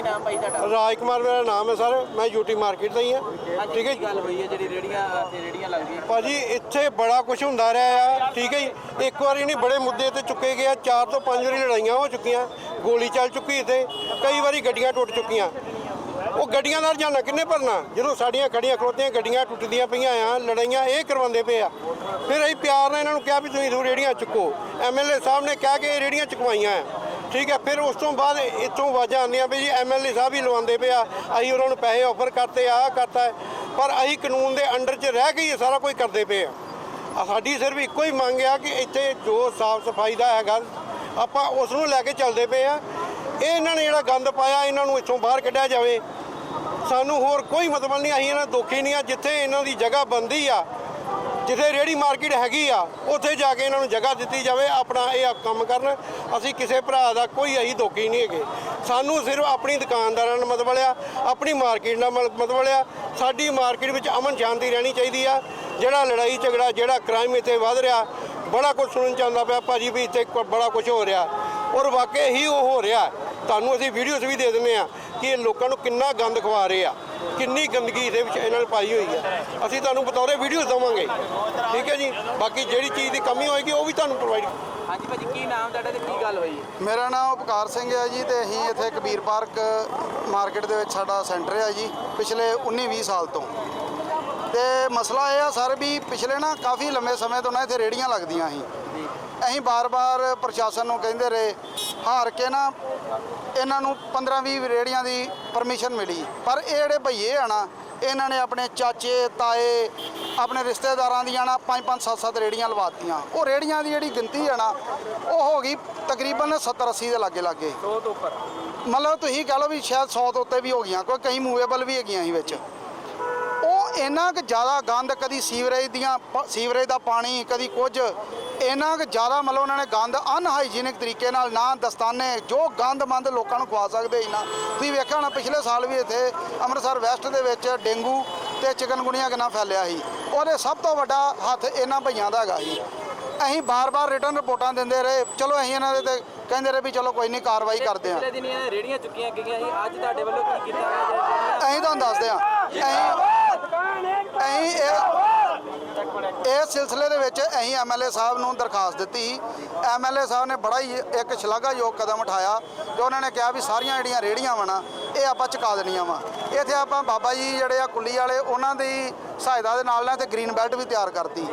ਕੀ ਨਾਮ ਭਾਈ ਤੁਹਾਡਾ? ਰਾਜ ਕੁਮਾਰ ਮੇਰਾ ਨਾਮ ਹੈ ਸਰ ਮੈਂ ਯੂਟੀ ਮਾਰਕੀਟ ਦਾ ਹੀ ਹਾਂ। ਠੀਕ ਹੈ ਜੀ? ਗੱਲ ਹੋਈ ਹੈ ਜਿਹੜੀ ਰੇੜੀਆਂ ਤੇ ਰੇੜੀਆਂ ਲੱਗਦੀਆਂ ਭਾਜੀ ਇੱਥੇ ਬੜਾ ਕੁਝ ਹੁੰਦਾ ਰਿਹਾ ਆ ਠੀਕ ਹੈ ਜੀ? ਇੱਕ ਵਾਰੀ ਨਹੀਂ ਬੜੇ ਮੁੱਦੇ ਤੇ ਚੁੱਕੇ ਗਏ ਆ ਚਾਰ ਤੋਂ ਪੰਜ ਵਾਰੀ ਲੜਾਈਆਂ ਹੋ ਚੁੱਕੀਆਂ ਗੋਲੀ ਚੱਲ ਚੁੱਕੀ ਇੱਥੇ ਕਈ ਵਾਰੀ ਗੱਡੀਆਂ ਟੁੱਟ ਚੁੱਕੀਆਂ। ਉਹ ਗੱਡੀਆਂ ਦਾ ਰੁਝਾਨਾ ਕਿੰਨੇ ਭਰਨਾ? ਜਦੋਂ ਸਾਡੀਆਂ ਖੜੀਆਂ ਖਲੋਤੀਆਂ ਗੱਡੀਆਂ ਟੁੱਟਦੀਆਂ ਪਈਆਂ ਆ ਲੜਾਈਆਂ ਇਹ ਕਰਵਾਉਂਦੇ ਪਏ ਆ। ਫਿਰ ਅਸੀਂ ਪਿਆਰ ਨਾਲ ਇਹਨਾਂ ਨੂੰ ਕਿਹਾ ਵੀ ਤੁਸੀਂ ਰੇੜੀਆਂ ਚੁੱਕੋ। ਐਮਐਲਏ ਸਾਹਿਬ ਨੇ ਕਿਹਾ ਕਿ ਇਹ ਰੇੜੀਆਂ ਚੁਕਵਾਈਆਂ ਆ। ਠੀਕ ਹੈ, ਫਿਰ ਉਸ ਤੋਂ ਬਾਅਦ ਇੱਥੋਂ ਆਵਾਜ਼ਾਂ ਆਉਂਦੀਆਂ ਵੀ ਜੀ ਐਮਐਲਏ ਸਾਹਿਬ ਹੀ ਲਵਾਉਂਦੇ ਪਏ ਆ। ਅਸੀਂ ਉਹਨਾਂ ਨੂੰ ਪੈਸੇ ਆਫਰ ਕਰਤੇ ਆ ਕਰਤਾ ਪਰ ਅਸੀਂ ਕਾਨੂੰਨ ਦੇ ਅੰਡਰ 'ਚ ਰਹਿ ਕੇ ਹੀ ਸਾਰਾ ਕੁਝ ਕਰਦੇ ਪਏ ਆ। ਆ ਸਾਡੀ ਸਿਰਫ ਇੱਕੋ ਹੀ ਮੰਗ ਆ ਕਿ ਇੱਥੇ ਜੋ ਸਾਫ਼ ਸਫ਼ਾਈ ਦਾ ਹੈਗਾ, ਆਪਾਂ ਉਸ ਨੂੰ ਲੈ ਕੇ ਚੱਲਦੇ ਪਏ ਆ। ਇਹ ਇਹਨਾਂ ਨੇ ਜਿਹੜਾ ਗੰਦ ਪਾਇਆ, ਇਹਨਾਂ ਨੂੰ ਇੱਥੋਂ ਬਾਹਰ ਕੱਢਿਆ ਜਾਵੇ। ਸਾਨੂੰ ਹੋਰ ਕੋਈ ਮਤਲਬ ਨਹੀਂ, ਅਸੀਂ ਇਹਨਾਂ ਦੁਖੀ ਨਹੀਂ ਆ, ਜਿੱਥੇ ਇਹਨਾਂ ਦੀ ਜਗ੍ਹਾ ਬੰਦੀ ਆ ਜਿੱਥੇ ਰੇੜੀ ਮਾਰਕੀਟ ਹੈਗੀ ਆ, ਉੱਥੇ ਜਾ ਕੇ ਇਹਨਾਂ ਨੂੰ ਜਗ੍ਹਾ ਦਿੱਤੀ ਜਾਵੇ, ਆਪਣਾ ਇਹ ਕੰਮ ਕਰਨ। ਅਸੀਂ ਕਿਸੇ ਭਰਾ ਦਾ ਕੋਈ ਅਸੀਂ ਦੋਖੀ ਨਹੀਂ ਹੈਗੇ। ਸਾਨੂੰ ਸਿਰਫ ਆਪਣੀ ਦੁਕਾਨਦਾਰਾਂ ਨਾਲ ਮਤਲਬ ਆ ਆਪਣੀ ਮਾਰਕੀਟ ਨਾਲ ਮਲ- ਮਤਲਬ ਆ ਸਾਡੀ ਮਾਰਕੀਟ ਵਿੱਚ ਅਮਨ ਸ਼ਾਂਤੀ ਰਹਿਣੀ ਚਾਹੀਦੀ ਆ। ਜਿਹੜਾ ਲੜਾਈ ਝਗੜਾ, ਜਿਹੜਾ ਕ੍ਰਾਈਮ ਇੱਥੇ ਵੱਧ ਰਿਹਾ, ਬੜਾ ਕੁਝ ਸੁਣਨ ਚ ਆਉਂਦਾ ਪਿਆ, ਭਾਜੀ ਵੀ ਇੱਥੇ ਬੜਾ ਕੁਝ ਹੋ ਰਿਹਾ। ਔਰ ਵਾਕਈ ਹੀ ਉਹ ਹੋ ਰਿਹਾ। ਤੁਹਾਨੂੰ ਅਸੀਂ ਵੀਡੀਓਜ਼ ਵੀ ਦੇ ਦਿੰਦੇ ਆ ਕਿ ਇਹ ਲੋਕਾਂ ਨੂੰ ਕਿੰਨਾ ਗੰਦ ਖਵਾ ਰਹੇ ਆ। ਕਿੰਨੀ ਗੰਦਗੀ ਇਹਦੇ ਵਿੱਚ ਇਹਨਾਂ ਨੇ ਪਾਈ ਹੋਈ ਹੈ। ਅਸੀਂ ਤੁਹਾਨੂੰ ਬਤੌਰੇ ਵੀਡੀਓਜ਼ ਦਵਾਂਗੇ। ਠੀਕ ਹੈ ਜੀ? ਬਾਕੀ ਜਿਹੜੀ ਚੀਜ਼ ਦੀ ਕਮੀ ਹੋਏਗੀ ਉਹ ਵੀ ਤੁਹਾਨੂੰ ਪ੍ਰੋਵਾਈਡ ਹਾਂਜੀ ਭਾਜੀ ਕੀ ਨਾਮ ਤੁਹਾਡਾ ਤੇ ਕੀ ਗੱਲ ਹੋਈ? ਹੈ ਮੇਰਾ ਨਾਮ ਉਪਕਾਰ ਸਿੰਘ ਹੈ ਜੀ ਤੇ ਅਸੀਂ ਇੱਥੇ ਕਬੀਰ ਪਾਰਕ ਮਾਰਕੀਟ ਦੇ ਵਿੱਚ ਸਾਡਾ ਸੈਂਟਰ ਹੈ ਜੀ ਪਿਛਲੇ 19-20 ਸਾਲ ਤੋਂ। ਤੇ ਮਸਲਾ ਇਹ ਆ ਸਰ ਵੀ ਪਿਛਲੇ ਨਾ ਕਾਫੀ ਲੰਮੇ ਸਮੇਂ ਤੋਂ ਨਾ ਇੱਥੇ ਰੇੜੀਆਂ ਲੱਗਦੀਆਂ ਸੀ। ਅਸੀਂ ਬਾਰ-ਬਾਰ ਪ੍ਰਸ਼ਾਸਨ ਨੂੰ ਕਹਿੰਦੇ ਰਹੇ ਹਾਰ ਕੇ ਨਾ ਇਹਨਾਂ ਨੂੰ 15-20 ਰੇੜੀਆਂ ਦੀ ਪਰਮਿਸ਼ਨ ਮਿਲੀ। ਪਰ ਇਹ ਜਿਹੜੇ ਭਈਏ ਆ ਨਾ ਇਹਨਾਂ ਨੇ ਆਪਣੇ ਚਾਚੇ ਤਾਏ ਆਪਣੇ ਰਿਸ਼ਤੇਦਾਰਾਂ ਦੀਆਂ ਨਾ 5-5 7-7 ਰੇੜੀਆਂ ਲਵਾਤੀਆਂ ਉਹ ਰੇੜੀਆਂ ਦੀ ਜਿਹੜੀ ਗਿਣਤੀ ਹੈ ਨਾ ਉਹ ਹੋ ਗਈ ਤਕਰੀਬਨ 70-80 ਦੇ ਲਾਗੇ ਲਾਗੇ। 100 ਤੋਂ ਉੱਪਰ। ਮਤਲਬ ਤੁਸੀਂ ਕਹ ਲਓ ਵੀ ਸ਼ਾਇਦ 100 ਤੋਂ ਉੱਤੇ ਵੀ ਹੋ ਗਈਆਂ ਕੋਈ ਕਈ ਮੂਵੇਬਲ ਵੀ ਹੈਗੀਆਂ ਸੀ ਵਿੱਚ। ਇੰਨਾ ਕੁ ਜ਼ਿਆਦਾ ਗੰਦ ਕਦੀ ਸੀਵਰੇਜ ਦੀਆਂ ਸੀਵਰੇਜ ਦਾ ਪਾਣੀ ਕਦੀ ਕੁਝ ਇੰਨਾ ਕੁ ਜ਼ਿਆਦਾ ਮਤਲਬ ਉਹਨਾਂ ਨੇ ਗੰਦ ਅਨਹਾਈਜੀਨਿਕ ਤਰੀਕੇ ਨਾਲ ਨਾ ਦਸਤਾਨੇ ਜੋ ਗੰਦਮੰਦ ਲੋਕਾਂ ਨੂੰ ਖਵਾ ਸਕਦੇ ਨਾ। ਤੁਸੀਂ ਵੇਖਿਆ ਹੋਣਾ ਪਿਛਲੇ ਸਾਲ ਵੀ ਇੱਥੇ ਅੰਮ੍ਰਿਤਸਰ ਵੈਸਟ ਦੇ ਵਿੱਚ ਡੇਂਗੂ ਤੇ ਚਿਕਨਗੁਨੀਆ ਕਿੰਨਾ ਫੈਲਿਆ ਸੀ। ਉਹਦੇ ਸਭ ਤੋਂ ਵੱਡਾ ਹੱਥ ਇਹਨਾਂ ਭਈਆਂ ਦਾ ਹੈਗਾ ਸੀ। ਅਸੀਂ ਬਾਰ-ਬਾਰ ਰਿਟਰਨ ਰਿਪੋਰਟਾਂ ਦਿੰਦੇ ਰਹੇ ਚਲੋ ਅਸੀਂ ਇਹਨਾਂ ਦੇ ਤੇ ਕਹਿੰਦੇ ਰਹੇ ਵੀ ਚਲੋ ਕੋਈ ਨਹੀਂ ਕਾਰਵਾਈ ਕਰਦੇ ਹਾਂ। ਪਿਛਲੇ ਦਿਨ ਇਹ ਰੇੜੀਆਂ ਚੁੱਕੀਆਂ ਗਈਆਂ ਸੀ ਅੱਜ ਤੁਹਾਡੇ ਵੱਲੋਂ ਕੀ ਕੀਤਾ ਗਿਆ? ਜਿਹੜੀਆਂ ਅਸੀਂ ਤੁਹਾਨੂੰ ਦੱਸਦੇ ਹਾਂ। ਅਸੀਂ ਅਸੀਂ ਇਹ ਇਸ ਸਿਲਸਿਲੇ ਦੇ ਵਿੱਚ ਅਸੀਂ ਐਮਐਲਏ ਸਾਹਿਬ ਨੂੰ ਦਰਖਾਸਤ ਦਿੱਤੀ। ਐਮਐਲਏ ਸਾਹਿਬ ਨੇ ਬੜਾ ਹੀ ਇੱਕ ਸ਼ਲਾਘਾਯੋਗ ਕਦਮ ਉਠਾਇਆ ਤੇ ਉਹਨਾਂ ਨੇ ਕਿਹਾ ਵੀ ਸਾਰੀਆਂ ਜਿਹੜੀਆਂ ਰੇੜੀਆਂ ਵਾ ਨਾ ਇਹ ਆਪਾਂ ਚੁਕਾ ਦੇਣੀਆਂ ਵਾ। ਇੱਥੇ ਆਪਾਂ ਬਾਬਾ ਜੀ ਜਿਹੜੇ ਆ ਕੁੱਲੀ ਵਾਲੇ ਉਹਨਾਂ ਦੀ ਸਹਾਇਤਾ ਦੇ ਨਾਲ ਨਾਲ ਤੇ ਗ੍ਰੀਨ ਬੈਲਟ ਵੀ ਤਿਆਰ ਕਰਤੀ।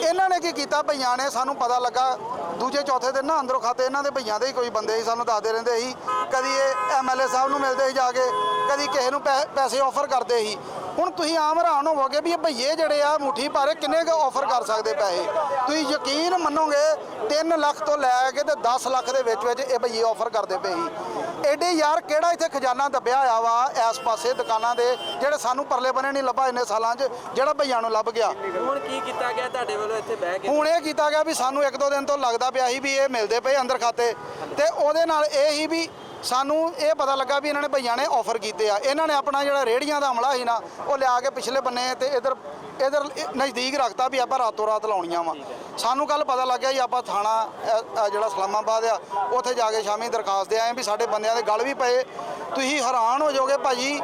ਇਹਨਾਂ ਨੇ ਕੀ ਕੀਤਾ? ਭਈਆਂ ਨੇ ਸਾਨੂੰ ਪਤਾ ਲੱਗਾ ਦੂਜੇ ਚੌਥੇ ਦਿਨ ਨਾ ਅੰਦਰੋਂ ਖਾਤੇ ਇਹਨਾਂ ਦੇ ਭਈਆਂ ਦੇ ਹੀ ਕੋਈ ਬੰਦੇ ਸੀ ਸਾਨੂੰ ਦੱਸਦੇ ਰਹਿੰਦੇ ਸੀ। ਕਦੀ ਇਹ ਐਮਐਲਏ ਸਾਹਿਬ ਨੂੰ ਮਿਲਦੇ ਸੀ ਜਾ ਕੇ ਕਦੀ ਕਿਸੇ ਨੂੰ ਪੈਸੇ ਆਫਰ ਕਰਦੇ ਸੀ। ਹੁਣ ਤੁਸੀਂ ਆਮ ਹੈਰਾਨ ਹੋਵੋਗੇ ਵੀ ਇਹ ਭਈਏ ਜਿਹੜੇ ਆ ਮੁੱਠੀ ਭਰ ਕਿੰਨੇ ਕੁ ਆਫਰ ਕਰ ਸਕਦੇ ਪੈਸੇ? ਤੁਸੀਂ ਯਕੀਨ ਮੰਨੋਗੇ 3 ਲੱਖ ਤੋਂ ਲੈ ਕੇ ਤੇ 10 ਲੱਖ ਦੇ ਵਿੱਚ ਵਿੱਚ ਇਹ ਭਈਏ ਆਫਰ ਕਰਦੇ ਪਏ ਸੀ। ਐਡੇ ਯਾਰ ਕਿਹੜਾ ਇੱਥੇ ਖਜ਼ਾਨਾ ਦੱਬਿਆ ਹੋਇਆ ਵਾ ਇਸ ਪਾਸੇ ਦੁਕਾਨਾਂ ਦੇ ਜਿਹੜੇ ਸਾਨੂੰ ਪਰਲੇ ਬਨੇ ਨਹੀਂ ਲੱਭਾ ਇੰਨੇ ਸਾਲਾਂ 'ਚ ਜਿਹੜਾ ਭਈਆਂ ਨੂੰ ਲੱਭ ਗਿਆ। ਹੁਣ ਕੀ ਕੀਤਾ ਗਿਆ? ਤੁਹਾਡੇ ਵੱਲੋਂ ਇੱਥੇ ਬਹਿ ਕੇ ਹੁਣ ਇਹ ਕੀਤਾ ਗਿਆ ਵੀ ਸਾਨੂੰ ਇੱਕ ਦੋ ਦਿਨ ਤੋਂ ਲੱਗਦਾ ਪਿਆ ਸੀ ਵੀ ਇਹ ਮਿਲਦੇ ਪਏ ਅੰਦਰ ਖਾਤੇ। ਤੇ ਉਹਦੇ ਨਾਲ ਇਹ ਹੀ ਵੀ ਸਾਨੂੰ ਇਹ ਪਤਾ ਲੱਗਾ ਵੀ ਇਹਨਾਂ ਨੇ ਭਈਆਂ ਨੇ ਆਫਰ ਕੀਤੇ ਆ। ਇਹਨਾਂ ਨੇ ਆਪਣਾ ਜਿਹੜਾ ਰੇੜੀਆਂ ਦਾ ਹਮਲਾ ਸੀ ਨਾ, ਉਹ ਲਿਆ ਕੇ ਪਿਛਲੇ ਬੰਨੇ ਤੇ ਇਧਰ ਇਧਰ ਨਜ਼ਦੀਕ ਰੱਖਤਾ ਵੀ ਆਪਾਂ ਰਾਤੋਂ ਰਾਤ ਲਾਉਣੀਆਂ ਵਾ। ਸਾਨੂੰ ਕੱਲ ਪਤਾ ਲੱਗਿਆ ਜੀ, ਆਪਾਂ ਥਾਣਾ ਜਿਹੜਾ ਇਸਲਾਮਾਬਾਦ ਆ, ਉੱਥੇ ਜਾ ਕੇ ਸ਼ਾਮੀ ਦਰਖਾਸਤ ਦੇ ਆਏ ਵੀ ਸਾਡੇ ਬੰਦਿਆਂ ਦੇ ਗਲ ਵੀ ਪਏ। ਤੁਸੀਂ ਹੈਰਾਨ ਹੋ ਜਾਓਗੇ ਭਾਜੀ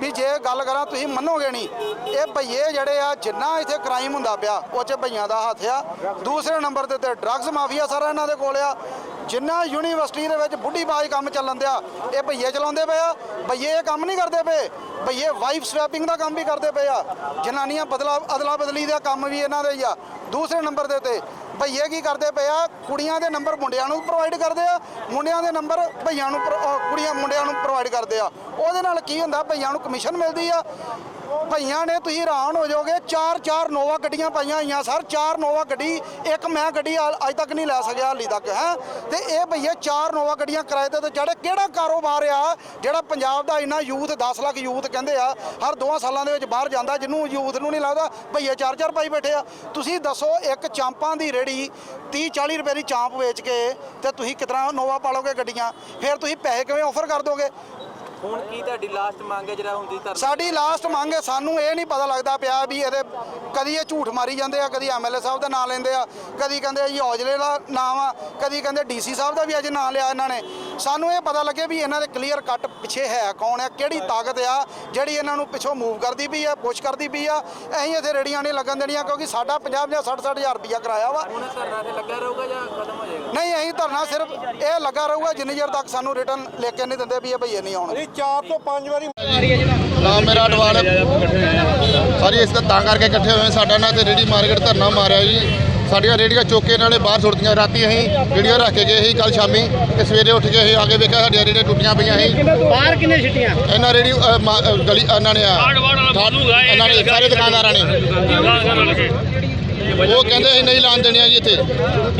ਵੀ ਜੇ ਗੱਲ ਕਰਾਂ, ਤੁਸੀਂ ਮੰਨੋਗੇ ਨਹੀਂ। ਇਹ ਭਈਏ ਜਿਹੜੇ ਆ, ਜਿੰਨਾ ਇੱਥੇ ਕ੍ਰਾਈਮ ਹੁੰਦਾ ਪਿਆ, ਉਹ 'ਚ ਭਈਆਂ ਦਾ ਹੱਥ ਆ। ਦੂਸਰੇ ਨੰਬਰ ਦੇ ਤੇ ਡਰੱਗਸ ਮਾਫੀਆ ਸਾਰਾ ਇਹਨਾਂ ਦੇ ਕੋਲ ਆ। ਜਿੰਨਾ ਯੂਨੀਵਰਸਿਟੀ ਦੇ ਵਿੱਚ ਬੁੱਢੀ ਬੁੱਢੀਬਾਜ਼ ਕੰਮ ਚੱਲਣ ਦਿਆ, ਇਹ ਭਈਏ ਚਲਾਉਂਦੇ ਪਏ ਆ, ਭਈਏ ਇਹ ਕੰਮ ਨਹੀਂ ਕਰਦੇ ਪਏ, ਭਈਏ ਵਾਈਫ ਸਵੈਪਿੰਗ ਦਾ ਕੰਮ ਵੀ ਕਰਦੇ ਪਏ ਆ, ਜਨਾਨੀਆਂ ਬਦਲਾ ਅਦਲਾ ਬਦਲੀ ਦਾ ਕੰਮ ਵੀ ਇਹਨਾਂ ਦੇ ਹੀ ਆ। ਦੂਸਰੇ ਨੰਬਰ ਦੇ ਉੱਤੇ ਭਈਏ ਕੀ ਕਰਦੇ ਪਏ ਆ? ਕੁੜੀਆਂ ਦੇ ਨੰਬਰ ਮੁੰਡਿਆਂ ਨੂੰ ਪ੍ਰੋਵਾਈਡ ਕਰਦੇ ਆ, ਮੁੰਡਿਆਂ ਦੇ ਨੰਬਰ ਭਈਆਂ ਨੂੰ ਪ੍ਰੋ- ਕੁੜੀਆਂ ਮੁੰਡਿਆਂ ਨੂੰ ਪ੍ਰੋਵਾਈਡ ਕਰਦੇ ਆ। ਉਹਦੇ ਨਾਲ ਕੀ ਹੁੰਦਾ? ਭਈਆਂ ਨੂੰ ਕਮਿਸ਼ਨ ਮਿਲਦੀ ਆ। ਭਈਆਂ ਨੇ ਤੁਸੀਂ ਹੈਰਾਨ ਹੋ ਜਾਓਗੇ, ਚਾਰ ਚਾਰ ਨੋਵਾ ਗੱਡੀਆਂ ਪਾਈਆਂ ਹੋਈਆਂ, ਸਰ। ਚਾਰ ਨੋਵਾ ਗੱਡੀ, ਇੱਕ ਮੈਂ ਗੱਡੀ ਹਾਲ- ਅੱਜ ਤੱਕ ਨਹੀਂ ਲੈ ਸਕਿਆ ਹਾਲੀ ਤੱਕ, ਹੈ। ਤੇ ਇਹ ਭਈਏ ਚਾਰ ਨੋਵਾ ਗੱਡੀਆਂ ਕਿਰਾਏ ਤੇ ਤੇ ਚੜ੍ਹੇ ਕਿਹੜਾ ਕਾਰੋਬਾਰ ਆ? ਜਿਹੜਾ ਪੰਜਾਬ ਦਾ ਇੰਨਾ ਯੂਥ 10 ਲੱਖ ਯੂਥ ਕਹਿੰਦੇ ਆ, ਹਰ ਦੋਆਂ ਸਾਲਾਂ ਦੇ ਵਿੱਚ ਬਾਹਰ ਜਾਂਦਾ, ਜਿਹਨੂੰ ਯੂਥ ਨੂੰ ਨਹੀਂ ਲੱਗਦਾ, ਭਈਏ ਚਾਰ ਚਾਰ ਪਾਈ ਬੈਠੇ ਆ। ਤੁਸੀਂ ਦੱਸੋ, ਇੱਕ ਚਾਂਪਾਂ ਦੀ ਰੇੜੀ 30 40 ਰੁਪਏ ਦੀ ਚਾਂਪ ਵੇਚ ਕੇ ਤੇ ਤੁਸੀਂ ਕਿਤਨਾ ਨੋਵਾ ਪਾਲੋਗੇ ਗੱਡੀਆਂ, ਫਿਰ ਤੁਸੀਂ ਪੈਸੇ ਕਿਵੇਂ ਆਫਰ ਕਰ ਦੋਗੇ? ਹੁਣ ਕੀ ਤੁਹਾਡੀ ਲਾਸਟ ਮੰਗ ਹੈ ਜਿਹੜਾ ਹੁੰਦੀ ਧਰਨਾ? ਸਾਡੀ ਲਾਸਟ ਮੰਗ ਹੈ ਸਾਨੂੰ ਇਹ ਨਹੀਂ ਪਤਾ ਲੱਗਦਾ ਪਿਆ ਵੀ ਇਹਦੇ ਕਦੀ ਇਹ ਝੂਠ ਮਾਰੀ ਜਾਂਦੇ ਆ ਕਦੀ ਐਮਐਲਏ ਸਾਹਿਬ ਦਾ ਨਾਮ ਲੈਂਦੇ ਆ ਕਦੀ ਕਹਿੰਦੇ ਜੀ ਔਜਲੇ ਦਾ ਨਾਮ ਆ ਕਦੀ ਕਹਿੰਦੇ ਡੀਸੀ ਸਾਹਿਬ ਦਾ ਵੀ ਅੱਜ ਨਾਮ ਲਿਆ ਇਹਨਾਂ ਨੇ। ਸਾਨੂੰ ਇਹ ਪਤਾ ਲੱਗੇ ਵੀ ਇਹਨਾਂ ਦੇ ਕਲੀਅਰ ਕੱਟ ਪਿੱਛੇ ਹੈ ਕੌਣ ਹੈ ਕਿਹੜੀ ਤਾਕਤ ਆ ਜਿਹੜੀ ਇਹਨਾਂ ਨੂੰ ਪਿੱਛੋਂ ਮੂਵ ਕਰਦੀ ਪਈ ਆ ਪੁਸ਼ ਕਰਦੀ ਪਈ ਆ। ਅਸੀਂ ਇੱਥੇ ਰੇੜੀਆਂ ਨਹੀਂ ਲੱਗਣ ਦੇਣੀਆਂ ਕਿਉਂਕਿ ਸਾਡਾ 50 50 60 60 ਹਜ਼ਾਰ ਰੁਪਇਆ ਕਿਰਾਇਆ ਵਾ। ਹੁਣ ਧਰਨਾ ਤੇ ਲੱਗਾ ਰਹੂਗਾ ਜਾਂ ਖਤਮ ਹੋ ਜਾਏਗਾ? ਨਹੀਂ ਅਸੀਂ ਧਰਨਾ ਸਿਰਫ ਇਹ ਲੱਗਾ ਰਹੂਗਾ ਜਿੰਨੀ ਚਿਰ ਤੱਕ ਸਾਨੂੰ ਰਿਟਰਨ ਲਿਖ ਕੇ ਨਹੀਂ ਦਿੰਦੇ ਵੀ ਇਹ ਭਈਏ ਨਹੀਂ ਆਉਣਗੇ। 4 ਤੋਂ 5 ਵਾਰੀ ਨਾ ਮੇਰਾ ਅਡਵਾਲ ਸਾਰੀ ਇਸ ਤਾਂ ਕਰਕੇ ਇਕੱਠੇ ਹੋਏ ਸਾਡਾ ਨਾ ਤੇ ਰੇੜੀ ਮਾਰਕੀਟ ਧਰਨਾ ਮਾਰਿਆ ਜੀ। ਸਾਡੀਆਂ ਰੇੜੀਆਂ ਚੁੱਕ ਕੇ ਇਹਨਾਂ ਨੇ ਬਾਹਰ ਸੁੱਟਦੀਆਂ। ਰਾਤੀ ਅਸੀਂ ਰੇੜੀਆਂ ਰੱਖ ਕੇ ਗਏ ਸੀ ਕੱਲ ਸ਼ਾਮੀ। ਤੇ ਸਵੇਰੇ ਉੱਠ ਕੇ ਅਸੀਂ ਆ ਕੇ ਵੇਖਿਆ ਸਾਡੀਆਂ ਰੇੜੀਆਂ ਟੁੱਟੀਆਂ ਪਈਆਂ ਸੀ। ਬਾਹਰ ਕਿੰਨੇ ਛਿੱਟੀਆਂ ਇਹਨਾਂ ਰੇੜੀ ਅ, ਮਾ- ਅ, ਗਲੀ ਇਹਨਾਂ ਨੇ ਆ। ਇਹਨਾਂ ਨੇ ਸਾਰੇ ਦੁਕਾਨਦਾਰਾਂ ਨੇ। ਉਹ ਕਹਿੰਦੇ ਅਸੀਂ ਨਹੀਂ ਲਾਣ ਦੇਣੀਆਂ ਜੀ ਇੱਥੇ।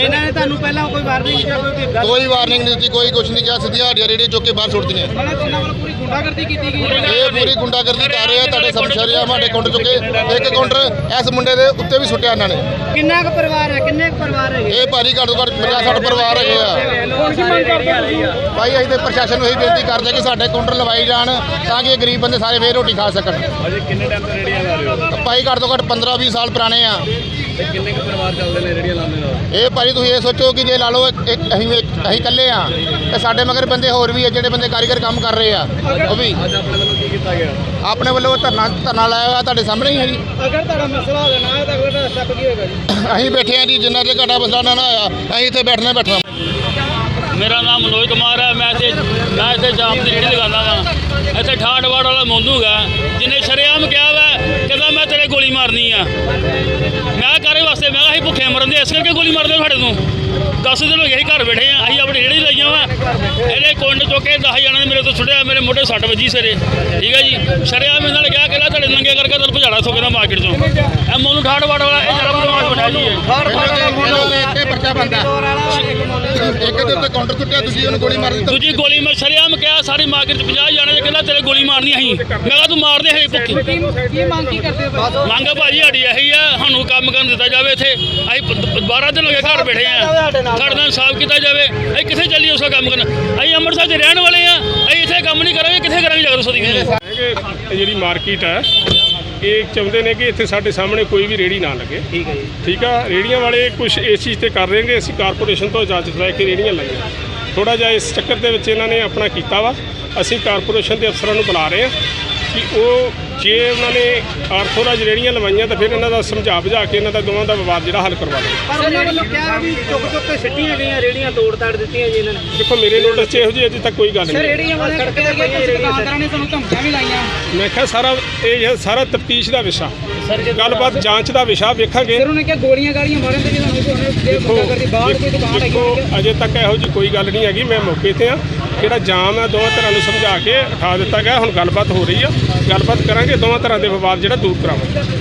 ਇਹਨਾਂ ਨੇ ਤੁਹਾਨੂੰ ਪਹਿਲਾਂ ਕੋਈ ਵਾਰਨਿੰਗ ਜਾਂ ਕੋਈ ਗੱਲ ਕੋਈ ਵਾਰਨਿੰਗ ਨਹੀਂ ਦਿੱਤੀ ਕੋਈ ਕੁਝ ਨਹੀਂ ਕਿਹਾ। ਸਿੱਧੀਆਂ ਸਾਡੀਆਂ ਰੇੜੀਆਂ ਚੁੱਕ ਕੇ ਬਾਹਰ ਵੱਲੋਂ ਪੂਰੀ ਗੁੰਡਾਗਰਦੀ ਕੀਤੀ ਗਈ ਹੈ? ਇਹ ਪੂਰੀ ਗੁੰਡਾਗਰਦੀ ਕਰ ਰਹੇ ਆ ਤੁਹਾਡੇ ਸਮਸ਼ਰਿਆ ਸਾਡੇ ਕਾਊਂਟਰ ਚੁੱਕੇ। ਇੱਕ ਕਾਊਂਟਰ ਇਸ ਮੁੰਡੇ ਦੇ ਉੱਤੇ ਵੀ ਸੁੱਟਿਆ ਇਹਨਾਂ ਨੇ। ਕਿੰਨਾ ਕੁ ਪਰਿਵਾਰ ਹੈ? ਕਿੰਨੇ ਕੁ ਪਰਿਵਾਰ ਹੈਗੇ? ਇਹ ਭਾਰੀ ਘੱਟ ਤੋਂ ਘੱਟ 50 60 ਪਰਿਵਾਰ ਹੈਗੇ ਆ। ਹੁਣ ਕੀ ਮੰਗ ਕਰਦੇ ਹੋ ਤੁਸੀਂ? ਭਾਈ ਅਸੀਂ ਤੇ ਪ੍ਰਸ਼ਾਸਨ ਨੂੰ ਇਹੀ ਬੇਨਤੀ ਕਰਦੇ ਕਿ ਸਾਡੇ ਕਾਊਂਟਰ ਲਵਾਈ ਜਾਣ ਤਾਂ ਕਿ ਇਹ ਗਰੀਬ ਬੰਦੇ ਸਾਰੇ ਫੇਰ ਰੋਟੀ ਖਾ ਸਕਣ। ਅਜੇ ਕਿੰਨੇ ਟਾਈਮ ਤੋਂ ਰੇੜੀਆਂ ਲਾ ਰਹੇ ਹੋ? ਭਾਈ ਘੱਟ ਤੋਂ ਘੱਟ 15 20 ਸਾਲ ਪੁਰਾਣੇ ਆ। ਕਿੰਨੇ ਕੁ ਪਰਿਵਾਰ ਚੱਲਦੇ ਨੇ ਰੇੜੀਆਂ ਲਾਉਂਦੇ ਨਾਲ? ਇਹ ਭਾਈ ਤੁਸੀਂ ਇਹ ਸੋਚੋ ਕਿ ਜੇ ਲਾ ਲਓ ਇੱਕ ਇੱਕ ਅਸੀਂ ਇੱਕ- ਅਸੀਂ ਇਕੱਲੇ ਆ ਤੇ ਸਾਡੇ ਮਗਰ ਬੰਦੇ ਹੋਰ ਵੀ ਆ ਜਿਹੜੇ ਬੰਦੇ ਕਾਰੀਗਰ ਕੰਮ ਕਰ ਰਹੇ ਆ ਉਹ ਵੀ। ਅੱਜ ਆਪਣੇ ਵੱਲੋਂ ਕੀ ਕੀਤਾ ਗਿਆ? ਆਪਣੇ ਵੱਲੋਂ ਧਰਨਾ ਧਰਨਾ ਲਾਇਆ ਹੋਇਆ ਤੁਹਾਡੇ ਸਾਹਮਣੇ ਹੀ ਹੈ ਜੀ। ਅਗਰ ਤੁਹਾਡਾ ਮਸਲਾ ਹੋ ਜਾਣਾ ਹੈ ਤਾਂ ਅਗਲਾ ਸਟੈਪ ਕੀ ਹੋਏਗਾ ਜੀ? ਅਸੀਂ ਬੈਠੇ ਆ ਜੀ ਜਿੰਨਾ ਚਿਰ ਘਾਟਾ ਮਸਲਾ ਨਾ ਨਾ ਆਇਆ ਅਸੀਂ ਇੱਥੇ ਬੈਠਣਾ ਹੀ ਬੈਠਣਾ। ਮੇਰਾ ਨਾਮ ਮਨੋਜ ਕੁਮਾਰ ਹੈ ਮੈਂ ਇੱਥੇ ਮੈਂ ਇੱਥੇ ਜਾਮ ਦੀ ਰੇੜੀ ਲਗਾਉਂਦਾ ਵਾਂ ਇੱਥੇ ਠਾਠਵਾੜ ਵਾਲਾ ਹੈਗਾ ਜਿਹਨੇ ਸ਼ਰੇਆਮ ਕਿਹਾ ਵਾ ਕਹਿੰਦਾ ਮੈਂ ਤੇਰੇ ਗੋਲੀ ਮਾਰਨੀ ਆ। ਮੈਂ ਕਾਰੇ ਵਾਸਤੇ? ਮੈਂ ਕਿਹਾ ਅਸੀਂ ਭੁੱਖੇ ਮਰਨ ਦੇ, ਇਸ ਕਰਕੇ ਗੋਲੀ ਮਾਰਦੇ ਸਾਡੇ ਤੋਂ। 10 ਦਿਨ ਹੋ ਗਏ ਅਸੀਂ ਘਰ ਬੈਠੇ ਆ ਅਸੀਂ ਆਪਣੇ ਰੇੜੀ ਲਾਈਆਂ ਵਾ। ਇਹਨੇ ਕੁੰਡ ਚੁੱਕ ਕੇ 10 ਜਣਾਂ ਨੇ ਮੇਰੇ ਤੋਂ ਛੁੱਟਿਆ ਮੇਰੇ ਮੋਢੇ ਸੱਟ ਵੱਜੀ ਸਿਰੇ। ਠੀਕ ਹੈ ਜੀ? ਸ਼ਰੇਆਮ ਇਹਨਾਂ ਨੇ ਕਿਹਾ ਕਿ ਲੈ ਤੁਹਾਡੇ ਨੰਗੇ ਕਰਕੇ ਤੁਹਾਨੂੰ ਭਜਾੜਾ ਸੋਕੇ ਮਾਰਕੀਟ ਚੋਂ। ਇਹ ਮੋਨੂ ਠਾਠਵਾੜ ਵਾਲਾ, ਇਹ ਜਰਾ ਬਦਮਾਸ਼ ਬਣਿਆ ਜੀ ਇਹ ਇਹਨਾਂ ਦੇ ਇੱਥੇ ਪਰਚਾ ਬੰਦਾ। ਇੱਕ ਦੇ ਉੱਤੇ ਕਾਊਂਟਰ ਸੁੱਟਿਆ ਤੁਸੀਂ ਉਹਨੂੰ ਗੋਲੀ ਮਾਰ ਦਿੱਤੀ। ਦੂਜੀ ਗੋਲੀ ਮੈਂ ਸ਼ਰੇਆਮ ਕਿਹਾ ਸਾਰੀ ਮਾਰਕੀਟ 'ਚ 50 ਜਾਣੇ ਦੇ ਕਹਿੰਦਾ ਤੇਰੇ ਗੋਲੀ ਮਾਰਨੀ ਅਸੀਂ। ਮੈਂ ਕਿਹਾ ਤੂੰ ਮਾਰਦੇ ਹੈ ਭੁੱਖੀ। ਕੀ ਮੰਗ ਕੀ ਕਰਦੇ ਹੋ ਮੰਗ ਭਾਜੀ ਸਾਡੀ ਇਹੀ ਆ ਸਾਨੂੰ ਕੰਮ ਕਰਨ ਦਿੱਤਾ ਜਾਵੇ ਇੱਥੇ। ਅਸੀਂ ਪ- 12 ਦਿਨ ਹੋ ਗਏ ਘਰ ਬੈਠੇ ਆ। ਸਾਡੇ ਨਾਲ। ਸਾਫ਼ ਕੀਤਾ ਜਾਵੇ। ਅਸੀਂ ਕਿੱਥੇ ਚੱਲੀਏ ਉਸ ਦਾ ਕੰਮ ਕਰਨ? ਅਸੀਂ ਅੰਮ੍ਰਿਤਸਰ 'ਚ ਰਹਿਣ ਵਾਲੇ ਆ। ਅਸੀਂ ਇੱਥੇ ਕੰਮ ਨਹੀਂ ਕਰਾਂਗੇ ਕਿੱਥੇ ਕਰਾਂਗੇ ਜਾ ਕੇ ਦੱਸੋ ਦੀ ਮੈਨੂੰ ਇਹ ਜਿਹੜੀ ਮਾਰਕੀਟ ਹੈ ਇਹ ਚਾਹੁੰਦੇ ਨੇ ਕਿ ਇੱਥੇ ਸਾਡੇ ਸਾਹਮਣੇ ਕੋਈ ਵੀ ਰੇੜੀ ਨਾ ਲੱਗੇ। ਠੀਕ ਹੈ ਜੀ। ਠੀਕ ਆ? ਰੇੜੀਆਂ ਵਾਲੇ ਕੁਝ ਇਸ ਚੀਜ਼ ਤੇ ਕਰ ਰਹੇ ਨੇ ਅਸੀਂ ਕਾਰਪੋਰੇਸ਼ਨ ਤੋਂ ਇਜਾਜ਼ਤ ਲੈ ਕੇ ਰੇੜੀਆਂ ਲਾਈਆਂ। ਥੋੜਾ ਜਿਹਾ ਇਸ ਚੱਕਰ ਦੇ ਵਿੱਚ ਇਹਨਾਂ ਨੇ ਆਪਣਾ ਕੀਤਾ ਵਾ। ਅਸੀਂ ਕਾਰਪੋਰੇਸ਼ਨ ਦੇ ਅਫਸਰਾਂ ਨੂੰ ਬੁਲਾ ਰਹੇ ਹਾਂ ਕਿ ਉਹ ਜੇ ਉਹਨਾਂ ਨੇ ਆਰਥੋਰਾਜ ਰੇੜੀਆਂ ਲਵਾਈਆਂ ਤਾਂ ਫਿਰ ਇਹਨਾਂ ਦਾ ਸਮਝਾ ਬੁਝਾ ਕੇ ਇਹਨਾਂ ਦਾ ਦੋਵਾਂ ਦਾ ਵਿਵਾਦ ਜਿਹੜਾ ਹੱਲ ਕਰਵਾ ਦੇਣ। ਪਰ ਉਹਨਾਂ ਵੱਲੋਂ ਕਿਹਾ ਵੀ ਚੁੱਕ ਚੁੱਕ ਕੇ ਸਿੱਟੀਆਂ ਗਈਆਂ ਰੇੜੀਆਂ ਤੋੜ ਤਾੜ ਦਿੱਤੀਆਂ ਜੀ ਇਹਨਾਂ ਨੇ। ਦੇਖੋ ਮੇਰੇ ਨੋਟਿਸ 'ਚ ਇਹੋ ਜਿਹੀ ਅਜੇ ਤੱਕ ਕੋਈ ਗੱਲ ਨਹੀਂ। ਰੇੜੀਆਂ ਵਾਲੇ ਸੜਕ ਤੇ ਕੁਝ ਦੁਕਾਨਦਾਰਾਂ ਨੇ ਤੁਹਾਨੂੰ ਧਮਕੀਆਂ ਵੀ ਲਾਈਆਂ। ਮੈਂ ਕਿਹਾ ਸਾਰਾ ਇਹ ਹੈ ਸਾਰਾ ਤਫਤੀਸ਼ ਦਾ ਵਿਸ਼ਾ। ਗੱਲਬਾਤ ਜਾਂਚ ਦਾ ਵਿਸ਼ਾ ਵੇਖਾਂਗੇ। ਫਿਰ ਉਹਨੇ ਕਿਹਾ ਗੋਲੀਆਂ ਗਾਲੀਆਂ ਮਾਰਨ ਤੇ ਵੀ ਤੁਹਾਨੂੰ ਕੋਈ ਉਹਨੇ ਜੇ ਦੇਖੋ ਗੁੰਡਾਗਰਦੀ ਬਾਹਰ ਕੋਈ ਦੁਕਾਨ ਹੈਗੀ। ਅਜੇ ਤੱਕ ਇਹੋ ਜੀ ਕੋਈ ਗੱਲ ਨਹੀਂ ਹੈਗੀ। ਮੈਂ ਮੌਕੇ ਤੇ ਆ ਜਿਹੜਾ ਜਾਮ ਹੈ, ਦੋਵਾਂ ਤਰ੍ਹਾਂ ਨੂੰ ਸਮਝਾ ਕੇ ਉਠਾ ਦਿੱਤਾ ਗਿਆ। ਹੁਣ ਗੱਲਬਾਤ ਹੋ ਰਹੀ ਆ। ਗੱਲਬਾਤ ਕਰਾਂਗੇ, ਦੋਵਾਂ ਤਰ੍ਹਾਂ ਦੇ ਵਿਵਾਦ ਜਿਹੜਾ ਦੂਰ ਕਰਾਵਾਂਗੇ।